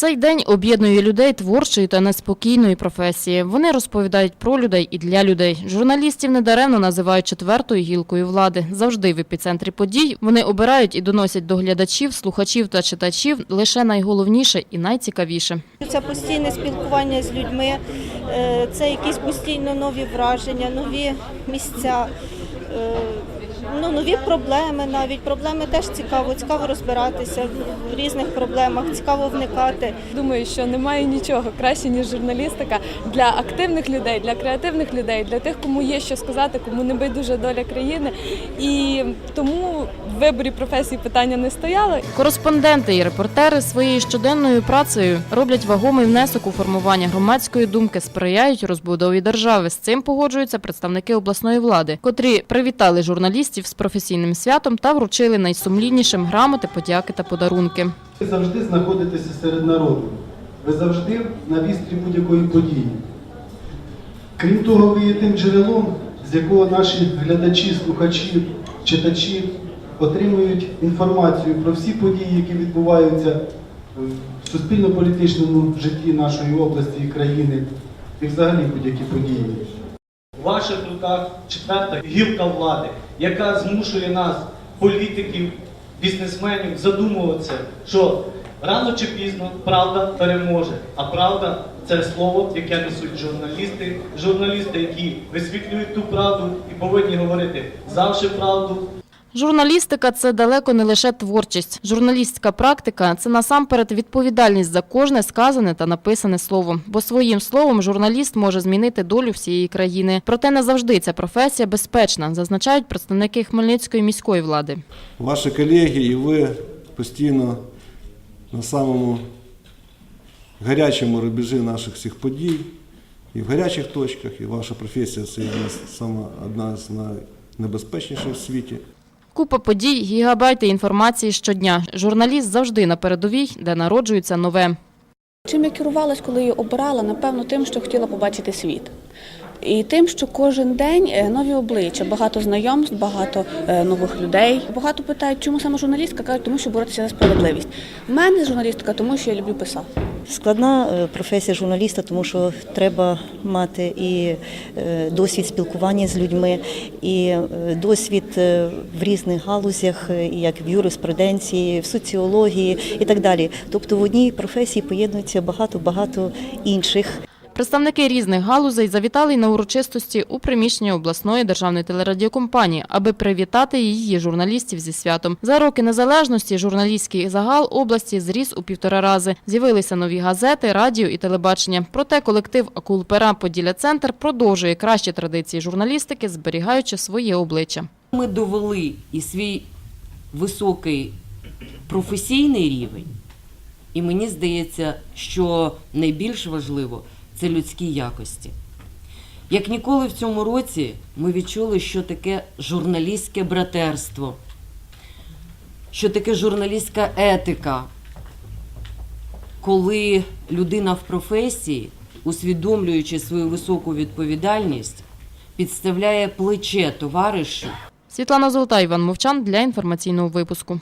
Цей день об'єднує людей творчої та неспокійної професії. Вони розповідають про людей і для людей. Журналістів недаремно називають четвертою гілкою влади. Завжди в епіцентрі подій вони обирають і доносять до глядачів, слухачів та читачів лише найголовніше і найцікавіше. Це постійне спілкування з людьми, е, це якісь постійно нові враження, нові місця, е, ну, нові проблеми навіть. Проблеми теж цікаво, цікаво розбиратися в різних проблемах, цікаво вникати. Думаю, що немає нічого краще, ніж журналістика для активних людей, для креативних людей, для тих, кому є що сказати, кому не байдужа доля країни. І тому в виборі професії питання не стояло. Кореспонденти і репортери своєю щоденною працею роблять вагомий внесок у формування громадської думки, сприяють розбудові держави. З цим погоджуються представники обласної влади, котрі привітали журналістів з професійним святом та вручили найсумліннішим грамоти, подяки та подарунки. Ви завжди знаходитеся серед народу. Ви завжди на вістрі будь-якої події. Крім того, ви є тим джерелом, з якого наші глядачі, слухачі, читачі отримують інформацію про всі події, які відбуваються в суспільно-політичному житті нашої області і країни, і взагалі будь-які події. Ваших руках четверта гілка влади, яка змушує нас, політиків, бізнесменів, задумуватися, що рано чи пізно правда переможе. А правда це слово, яке несуть журналісти, журналісти, які висвітлюють ту правду і повинні говорити завжди правду, Журналістика це далеко не лише творчість. Журналістська практика це насамперед відповідальність за кожне сказане та написане слово. Бо своїм словом журналіст може змінити долю всієї країни. Проте не завжди ця професія безпечна, зазначають представники Хмельницької міської влади. Ваші колеги і ви постійно на самому гарячому рубежі наших всіх подій, і в гарячих точках, і ваша професія це сама одна з найнебезпечніших в світі. Купа подій, гігабайти інформації щодня. Журналіст завжди на передовій, де народжується нове. Чим я керувалась, коли її обирала, напевно, тим, що хотіла побачити світ. І тим, що кожен день е, нові обличчя, багато знайомств, багато е, нових людей. Багато питають, чому саме журналістка? Кажуть, тому що боротися за справедливість. В мене журналістика, тому що я люблю писати. Складна е, професія журналіста, тому що треба мати і е, досвід спілкування з людьми, і е, досвід в різних галузях, як в юриспруденції, в соціології і так далі. Тобто в одній професії поєднується багато-багато інших. Представники різних галузей завітали й на урочистості у приміщення обласної державної телерадіокомпанії, аби привітати її журналістів зі святом. За роки незалежності журналістський загал області зріс у півтора рази. З'явилися нові газети, радіо і телебачення. Проте колектив Акулпера Поділля Центр продовжує кращі традиції журналістики, зберігаючи своє обличчя. Ми довели і свій високий професійний рівень, і мені здається, що найбільш важливо це людські якості. Як ніколи в цьому році ми відчули, що таке журналістське братерство, що таке журналістська етика, коли людина в професії, усвідомлюючи свою високу відповідальність, підставляє плече товаришу Світлана Золота, Іван Мовчан для інформаційного випуску.